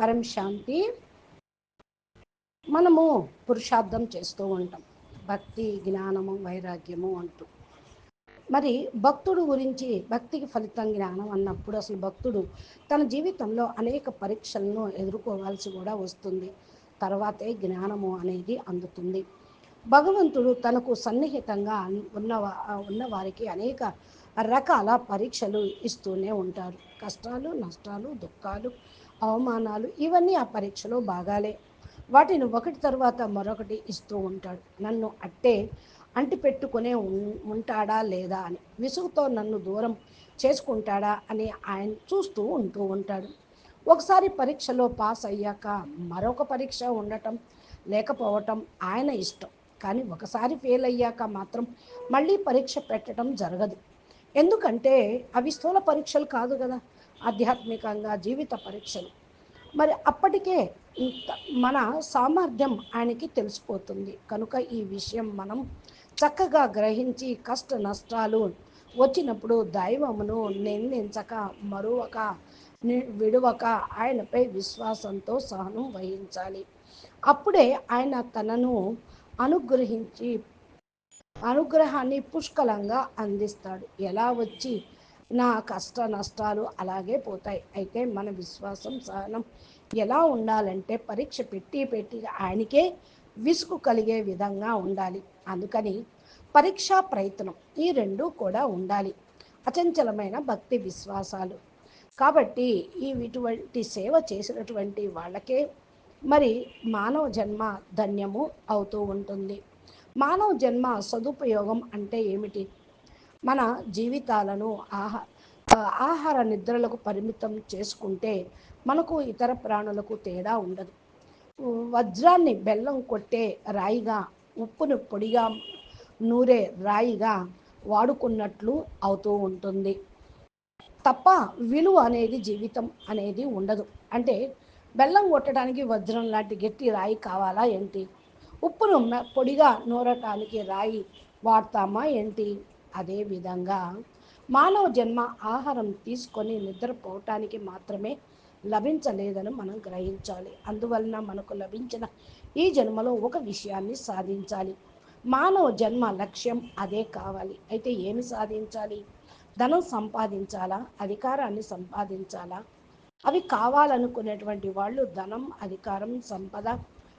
పరం శాంతి. మనము పురుషార్థం చేస్తూ ఉంటాం. భక్తి జ్ఞానము వైరాగ్యము అంటూ. మరి భక్తుడు గురించి భక్తికి ఫలితం జ్ఞానం అన్నప్పుడు అసలు భక్తుడు తన జీవితంలో అనేక పరీక్షలను ఎదుర్కోవాల్సి కూడా వస్తుంది. తర్వాతే జ్ఞానము అనేది అందుతుంది. భగవంతుడు తనకు సన్నిహితంగా ఉన్న ఉన్న వారికి అనేక రకాల పరీక్షలు ఇస్తూనే ఉంటారు కష్టాలు నష్టాలు దుఃఖాలు అవమానాలు ఇవన్నీ ఆ పరీక్షలో భాగాలే. వాటిని ఒకటి తర్వాత మరొకటి ఇస్తూ ఉంటాడు. నన్ను అట్టే అంటిపెట్టుకునే ఉంటాడా లేదా అని. విసుగుతో నన్ను దూరం చేసుకుంటాడా అని ఆయన చూస్తూ ఉంటూ ఉంటాడు. ఒకసారి పరీక్షలో పాస్ అయ్యాక మరొక పరీక్ష ఉండటం లేకపోవటం ఆయన ఇష్టం. కానీ ఒకసారి ఫెయిల్ అయ్యాక మాత్రం మళ్ళీ పరీక్ష పెట్టడం జరగదు. ఎందుకంటే అవి స్థూల పరీక్షలు కాదు కదా. ఆధ్యాత్మికంగా జీవిత పరీక్షలు. మరి అప్పటికే మన సామర్థ్యం ఆయనకి తెలిసిపోతుంది. కనుక ఈ విషయం మనం చక్కగా గ్రహించి కష్ట నష్టాలు వచ్చినప్పుడు దైవమును నిందించక మరువక విడువక ఆయనపై విశ్వాసంతో సహనం వహించాలి. అప్పుడే ఆయన తనను అనుగ్రహించి అనుగ్రహాన్ని పుష్కలంగా అందిస్తాడు. ఎలా వచ్చి నా కష్ట నష్టాలు అలాగే పోతాయి. అయితే మన విశ్వాసం సహనం ఎలా ఉండాలంటే పరీక్ష పెట్టి పెట్టి ఆయనకే విసుగు కలిగే విధంగా ఉండాలి. అందుకని పరీక్షా ప్రయత్నం ఈ రెండు కూడా ఉండాలి. అచంచలమైన భక్తి విశ్వాసాలు. కాబట్టి ఈ ఇటువంటి సేవ చేసినటువంటి వాళ్ళకే మరి మానవ జన్మ ధన్యము అవుతూ ఉంటుంది. మానవ జన్మ సదుపయోగం అంటే ఏమిటి? మన జీవితాలను ఆహా ఆహార నిద్రలకు పరిమితం చేసుకుంటే మనకు ఇతర ప్రాణులకు తేడా ఉండదు. వజ్రాన్ని బెల్లం కొట్టే రాయిగా ఉప్పును పొడిగా నూరే రాయిగా వాడుకున్నట్లు అవుతూ ఉంటుంది. తప్ప విలువ అనేది జీవితం అనేది ఉండదు. అంటే బెల్లం కొట్టడానికి వజ్రం లాంటి గట్టి రాయి కావాలా ఏంటి? ఉప్పును పొడిగా నూరటానికి రాయి వాడతామా ఏంటి? అదేవిధంగా మానవ జన్మ ఆహారం తీసుకొని నిద్రపోవటానికి మాత్రమే లభించలేదని మనం గ్రహించాలి. అందువలన మనకు లభించిన ఈ జన్మలో ఒక విషయాన్ని సాధించాలి. మానవ జన్మ లక్ష్యం అదే కావాలి. అయితే ఏమి సాధించాలి? ధనం సంపాదించాలా? అధికారాన్ని సంపాదించాలా? అవి కావాలనుకునేటువంటి వాళ్ళు ధనం అధికారం సంపద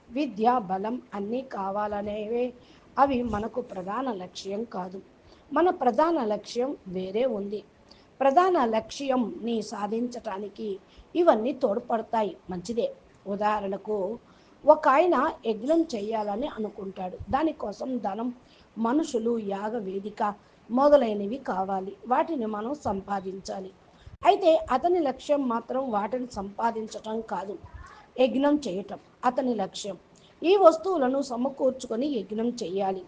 విద్య బలం అన్నీ కావాలనేవే అవి మనకు ప్రధాన లక్ష్యం కాదు. మన ప్రధాన లక్ష్యం వేరే ఉంది. ప్రధాన లక్ష్యంని సాధించటానికి ఇవన్నీ తోడ్పడతాయి. మంచిదే. ఉదాహరణకు ఒక ఆయన యజ్ఞం చేయాలని అనుకుంటాడు. దానికోసం ధనం మనుషులు యాగ వేదిక మొదలైనవి కావాలి. వాటిని మనం సంపాదించాలి. అయితే అతని లక్ష్యం మాత్రం వాటిని సంపాదించటం కాదు. యజ్ఞం చేయటం అతని లక్ష్యం. ఈ వస్తువులను సమకూర్చుకొని యజ్ఞం చేయాలి.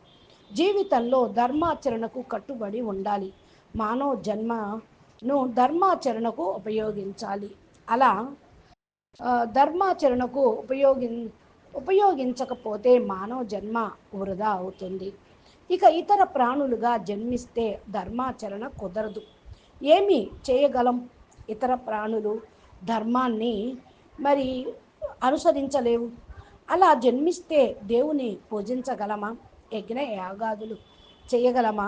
జీవితంలో ధర్మాచరణకు కట్టుబడి ఉండాలి. మానవ జన్మను ధర్మాచరణకు ఉపయోగించాలి. అలా ధర్మాచరణకు ఉపయోగి ఉపయోగించకపోతే మానవ జన్మ వృధా అవుతుంది. ఇక ఇతర ప్రాణులుగా జన్మిస్తే ధర్మాచరణ కుదరదు. ఏమి చేయగలం ఇతర ప్రాణులు? ధర్మాన్ని మరి అనుసరించలేవు. అలా జన్మిస్తే దేవుని పూజించగలమా? యజ్ఞ యాగాదులు. చేయగలమా?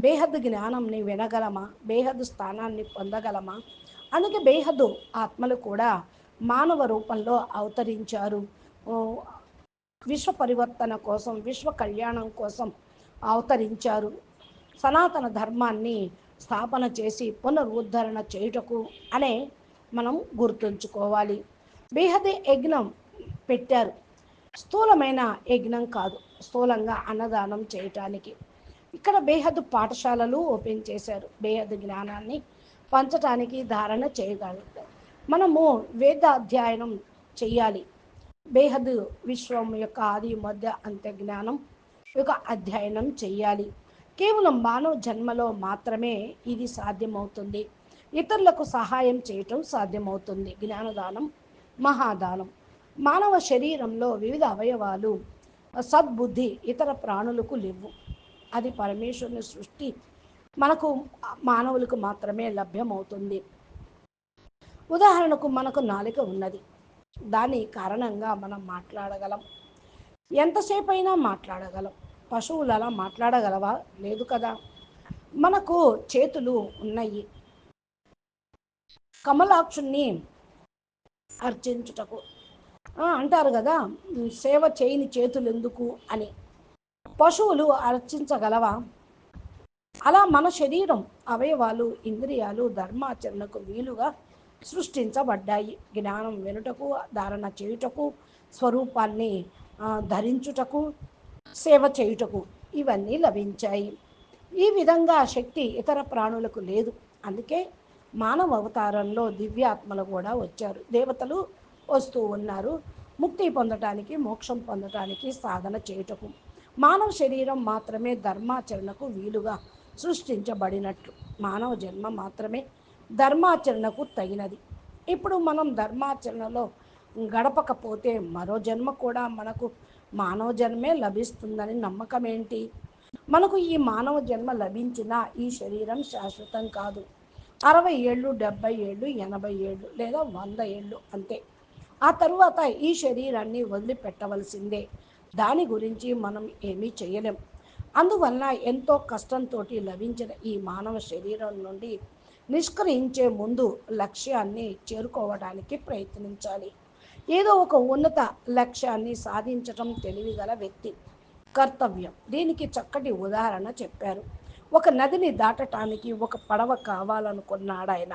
బేహద్ జ్ఞానంని వినగలమా? బేహద్ స్థానాన్ని పొందగలమా? అందుకే బేహద్దు ఆత్మలు కూడా మానవ రూపంలో అవతరించారు. విశ్వ పరివర్తన కోసం విశ్వ కళ్యాణం కోసం అవతరించారు. సనాతన ధర్మాన్ని స్థాపన చేసి పునరుద్ధరణ చేయుటకు అనే మనం గుర్తుంచుకోవాలి. బేహదే యజ్ఞం పెట్టారు. స్థూలమైన యజ్ఞం కాదు స్థూలంగా అన్నదానం చేయటానికి. ఇక్కడ బేహద్దు పాఠశాలలు ఓపెన్ చేశారు. బేహద్ జ్ఞానాన్ని పంచటానికి ధారణ చేయగలుగుతారు మనము వేద అధ్యయనం చేయాలి. బేహద్ విశ్వం యొక్క ఆది మధ్య అంత్య జ్ఞానం యొక్క అధ్యయనం చేయాలి. కేవలం మానవ జన్మలో మాత్రమే ఇది సాధ్యమవుతుంది. ఇతరులకు సహాయం చేయటం సాధ్యమవుతుంది. జ్ఞానదానం మహాదానం. మానవ శరీరంలో వివిధ అవయవాలు సద్బుద్ధి ఇతర ప్రాణులకు లేవు. అది పరమేశ్వరుని సృష్టి మనకు మానవులకు మాత్రమే లభ్యమవుతుంది. ఉదాహరణకు మనకు నాలుక ఉన్నది. దాని కారణంగా మనం మాట్లాడగలం. ఎంతసేపు అయినా మాట్లాడగలం. పశువులు అలా మాట్లాడగలవా? లేదు కదా. మనకు చేతులు ఉన్నాయి. కమలాక్షుణ్ణి అర్చించుటకు అంటారు కదా సేవ చేయని చేతులు ఎందుకు? అని. పశువులు అర్చించగలవా? అలా మన శరీరం అవయవాలు ఇంద్రియాలు ధర్మాచరణకు వీలుగా సృష్టించబడ్డాయి. జ్ఞానం వినుటకు ధారణ చేయుటకు స్వరూపాన్ని ధరించుటకు సేవ చేయుటకు ఇవన్నీ లభించాయి. ఈ విధంగా శక్తి ఇతర ప్రాణులకు లేదు. అందుకే మానవ అవతారంలో దివ్యాత్మలు కూడా వచ్చారు. దేవతలు వస్తూ ఉన్నారు. ముక్తి పొందటానికి మోక్షం పొందటానికి సాధన చేయుటకు. మానవ శరీరం మాత్రమే ధర్మాచరణకు వీలుగా సృష్టించబడినట్లు. మానవ జన్మ మాత్రమే ధర్మాచరణకు తగినది. ఇప్పుడు మనం ధర్మాచరణలో గడపకపోతే మరో జన్మ కూడా మనకు మానవ జన్మే లభిస్తుందని నమ్మకం ఏంటి మనకు ఈ మానవ జన్మ లభించిన ఈ శరీరం శాశ్వతం కాదు. అరవై ఏళ్ళు డెబ్బై ఏళ్ళు ఎనభై ఏళ్ళు లేదా వంద ఏళ్ళు అంతే. ఆ తరువాత ఈ శరీరాన్ని వదిలిపెట్టవలసిందే. దాని గురించి మనం ఏమీ చేయలేం. అందువలన ఎంతో కష్టంతో లభించిన ఈ మానవ శరీరం నుండి నిష్క్రయించే ముందు లక్ష్యాన్ని చేరుకోవడానికి ప్రయత్నించాలి. ఏదో ఒక ఉన్నత లక్ష్యాన్ని సాధించటం తెలివిగల వ్యక్తి. కర్తవ్యం. దీనికి చక్కటి ఉదాహరణ చెప్పారు. ఒక నదిని దాటటానికి ఒక పడవ కావాలనుకున్నాడు ఆయన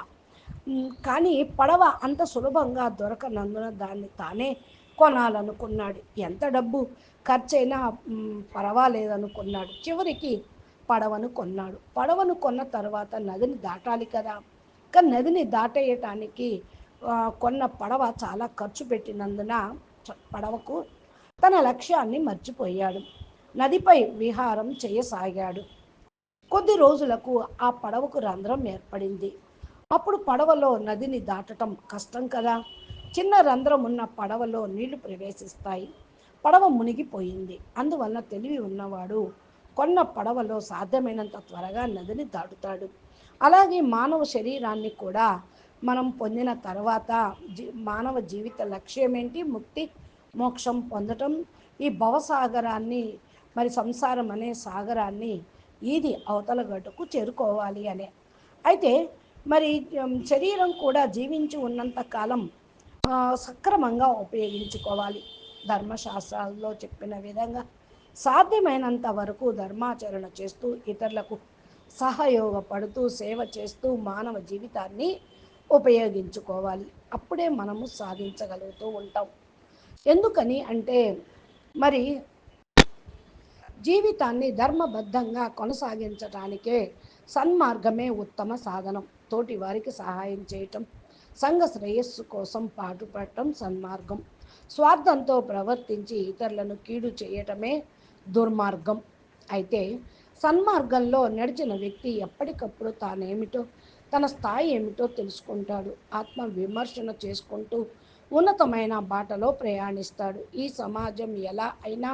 కానీ పడవ అంత సులభంగా దొరకనందున దాన్ని తానే కొనాలనుకున్నాడు. ఎంత డబ్బు ఖర్చైనా పర్వాలేదనుకున్నాడు. చివరికి పడవను కొన్నాడు. పడవను కొన్న తర్వాత నదిని దాటాలి కదా. కానీ నదిని దాటేయటానికి కొన్న పడవ చాలా ఖర్చు పెట్టినందున పడవకు తన లక్ష్యాన్ని మర్చిపోయాడు. నదిపై విహారం చేయసాగాడు. కొద్ది రోజులకు ఆ పడవకు రంధ్రం ఏర్పడింది. అప్పుడు పడవలో నదిని దాటటం కష్టం కదా. చిన్న రంధ్రం ఉన్న పడవలో నీళ్ళు ప్రవేశిస్తాయి. పడవ మునిగిపోయింది. అందువల్ల తెలివి ఉన్నవాడు కొన్న పడవలో సాధ్యమైనంత త్వరగా నదిని దాటుతాడు. అలాగే మానవ శరీరాన్ని కూడా మనం పొందిన తర్వాత జీ మానవ జీవిత లక్ష్యం ఏంటి ముక్తి మోక్షం పొందటం. ఈ భవసాగరాన్ని మరి సంసారం అనే సాగరాన్ని ఇది అవతల గట్టుకు చేరుకోవాలి అనే. అయితే మరి శరీరం కూడా జీవించి ఉన్నంత కాలం సక్రమంగా ఉపయోగించుకోవాలి. ధర్మశాస్త్రాల్లో చెప్పిన విధంగా సాధ్యమైనంత వరకు ధర్మాచరణ చేస్తూ ఇతరులకు సహయోగపడుతూ సేవ చేస్తూ మానవ జీవితాన్ని ఉపయోగించుకోవాలి. అప్పుడే మనము సాధించగలుగుతూ ఉంటాం. ఎందుకని అంటే మరి జీవితాన్ని ధర్మబద్ధంగా కొనసాగించటానికే సన్మార్గమే ఉత్తమ సాధనం. తోటి వారికి సహాయం చేయటం సంఘ శ్రేయస్సు కోసం పాటుపడటం సన్మార్గం. స్వార్థంతో ప్రవర్తించి ఇతరులను కీడు చేయటమే దుర్మార్గం. అయితే సన్మార్గంలో నడిచిన వ్యక్తి ఎప్పటికప్పుడు తానేమిటో తన స్థాయి ఏమిటో తెలుసుకుంటాడు. ఆత్మ విమర్శన చేసుకుంటూ ఉన్నతమైన బాటలో ప్రయాణిస్తాడు. ఈ సమాజం ఎలా అయినా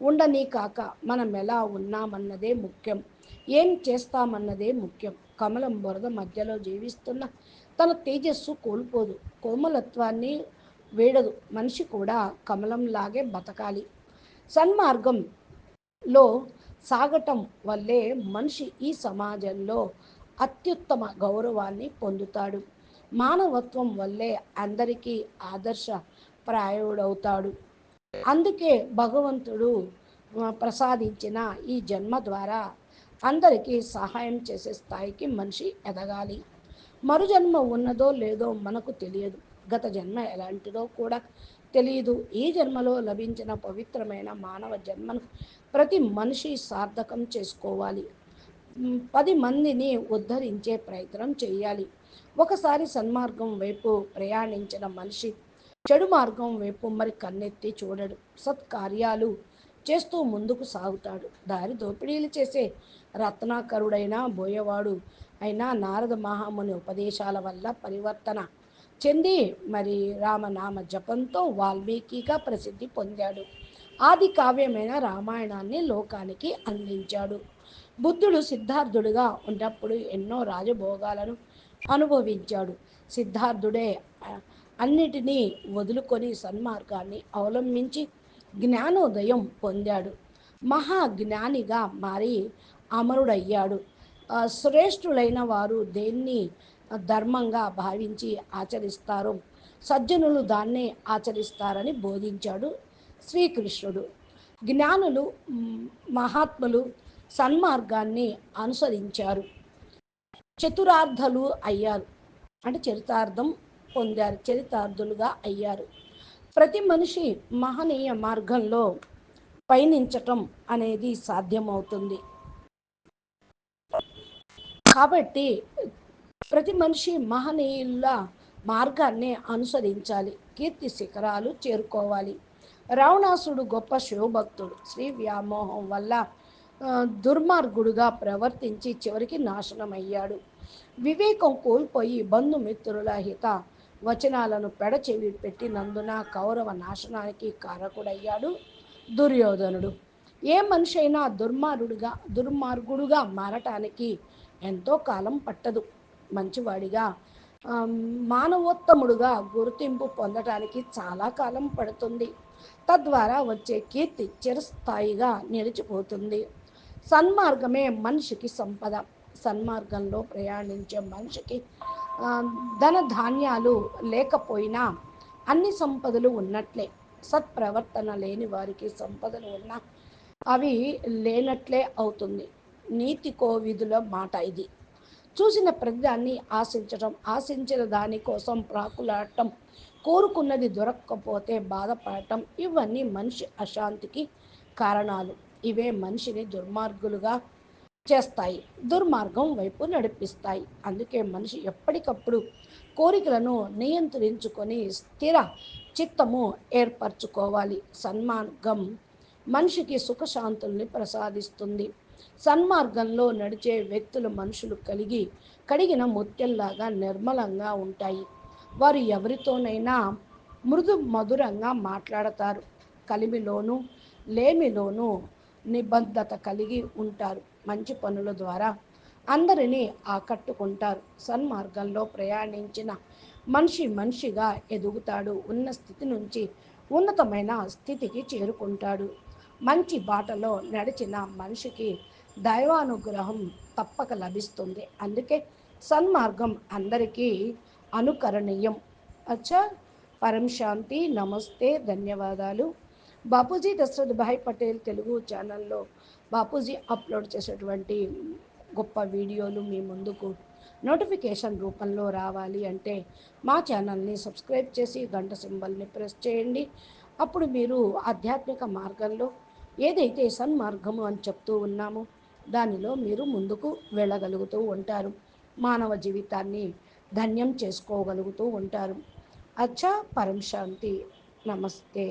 ఉండనీ కాక మనం ఎలా ఉన్నామన్నదే ముఖ్యం. ఏం చేస్తామన్నదే ముఖ్యం. కమలం బురద మధ్యలో జీవిస్తున్న తన తేజస్సు కోల్పోదు. కోమలత్వాన్ని వేడదు. మనిషి కూడా కమలంలాగే బతకాలి. సన్మార్గంలో సాగటం వల్లే మనిషి ఈ సమాజంలో అత్యుత్తమ గౌరవాన్ని పొందుతాడు. మానవత్వం వల్లే అందరికీ ఆదర్శ ప్రాయుడవుతాడు. అందుకే భగవంతుడు ప్రసాదించిన ఈ జన్మ ద్వారా అందరికీ సహాయం చేసే స్థాయికి మనిషి ఎదగాలి. మరుజన్మ ఉన్నదో లేదో మనకు తెలియదు. గత జన్మ ఎలాంటిదో కూడా తెలియదు. ఈ జన్మలో లభించిన పవిత్రమైన మానవ జన్మను ప్రతి మనిషి సార్థకం చేసుకోవాలి. పది మందిని ఉద్ధరించే ప్రయత్నం చేయాలి. ఒకసారి సన్మార్గం వైపు ప్రయాణించిన మనిషి చెడు మార్గం వైపు మరి కన్నెత్తి చూడడు. సత్కార్యాలు చేస్తూ ముందుకు సాగుతాడు. దారి దోపిడీలు చేసే రత్నాకరుడైన బోయవాడు అయినా నారద మహాముని ఉపదేశాల వల్ల పరివర్తన చెంది మరి రామనామ జపంతో వాల్మీకిగా ప్రసిద్ధి పొందాడు. ఆది కావ్యమైన రామాయణాన్ని లోకానికి అందించాడు. బుద్ధుడు సిద్ధార్థుడుగా ఉన్నప్పుడు ఎన్నో రాజభోగాలను అనుభవించాడు. సిద్ధార్థుడే అన్నిటినీ వదులుకొని సన్మార్గాన్ని అవలంబించి జ్ఞానోదయం పొందాడు. మహాజ్ఞానిగా మారి అమరుడయ్యాడు. శ్రేష్ఠులైన వారు దేన్ని ధర్మంగా భావించి ఆచరిస్తారు సజ్జనులు దాన్నే ఆచరిస్తారని బోధించాడు శ్రీకృష్ణుడు. జ్ఞానులు మహాత్ములు సన్మార్గాన్ని అనుసరించారు. చతురార్థులు అయ్యారు. అంటే చరితార్థం పొందారు చరితార్థులుగా అయ్యారు. ప్రతి మనిషి మహనీయ మార్గంలో పయనించటం అనేది సాధ్యమవుతుంది. కాబట్టి ప్రతి మనిషి మహనీయుల మార్గాన్ని అనుసరించాలి కీర్తి శిఖరాలు చేరుకోవాలి. రావణాసుడు గొప్ప శివభక్తుడు. శ్రీ వ్యామోహం వల్ల దుర్మార్గుడుగా ప్రవర్తించి చివరికి నాశనమయ్యాడు. వివేకం కోల్పోయి బంధుమిత్రుల హిత వచనాలను పెడచెవి పెట్టినందున కౌరవ నాశనానికి కారకుడయ్యాడు దుర్యోధనుడు. ఏ మనిషి అయినా దుర్మార్గుడుగా దుర్మార్గుడుగా మారటానికి ఎంతో కాలం పట్టదు. మంచివాడిగా మానవోత్తముడుగా గుర్తింపు పొందటానికి చాలా కాలం పడుతుంది. తద్వారా వచ్చే కీర్తి చిరస్థాయిగా నిలిచిపోతుంది. సన్మార్గమే మనిషికి సంపద. సన్మార్గంలో ప్రయాణించే మనిషికి ధన ధాన్యాలు లేకపోయినా అన్ని సంపదలు ఉన్నట్లే. సత్ప్రవర్తన లేని వారికి సంపదలు ఉన్న అవి లేనట్లే అవుతుంది. నీతి కోవిధుల మాట ఇది. చూసిన ప్రతిదాన్ని ఆశించటం ఆశించిన దానికోసం ప్రాకులాడటం కోరుకున్నది దొరక్కపోతే బాధపడటం ఇవన్నీ మనిషి అశాంతికి కారణాలు. ఇవే మనిషిని దుర్మార్గులుగా చేస్తాయి. దుర్మార్గం వైపు నడిపిస్తాయి. అందుకే మనిషి ఎప్పటికప్పుడు కోరికలను నియంత్రించుకొని స్థిర చిత్తము ఏర్పరచుకోవాలి. సన్మార్గం మనిషికి సుఖశాంతుల్ని ప్రసాదిస్తుంది. సన్మార్గంలో నడిచే వ్యక్తులు మనుషులు కలిగి కడిగిన ముత్యంలాగా నిర్మలంగా ఉంటాయి. వారు ఎవరితోనైనా మృదు మధురంగా మాట్లాడతారు. కలిమిలోనూ లేమిలోనూ నిబద్ధత కలిగి ఉంటారు. మంచి పనుల ద్వారా అందరినీ ఆకట్టుకుంటారు. సన్మార్గంలో ప్రయాణించిన మనిషి మనిషిగా ఎదుగుతాడు. ఉన్న స్థితి నుంచి ఉన్నతమైన స్థితికి చేరుకుంటాడు. మంచి బాటలో నడిచిన మనిషికి దైవానుగ్రహం తప్పక లభిస్తుంది. అందుకే సన్మార్గం అందరికీ అనుకరణీయం. అచ్చా! పరం శాంతి. నమస్తే. ధన్యవాదాలు. బాపూజీ దశరథ్ భాయ్ పటేల్ తెలుగు ఛానల్లో బాపూజీ అప్లోడ్ చేసేటువంటి గొప్ప వీడియోలు మీ ముందుకు నోటిఫికేషన్ రూపంలో రావాలి అంటే మా ఛానల్ని సబ్స్క్రైబ్ చేసి గంట సింబల్ని ప్రెస్ చేయండి. అప్పుడు మీరు ఆధ్యాత్మిక మార్గంలో ఏదైతే సన్మార్గము అని చెప్తూ ఉన్నామో దానిలో మీరు ముందుకు వెళ్ళగలుగుతూ ఉంటారు. మానవ జీవితాన్ని ధన్యం చేసుకోగలుగుతూ ఉంటారు. అచ్చా పరం శాంతి. నమస్తే.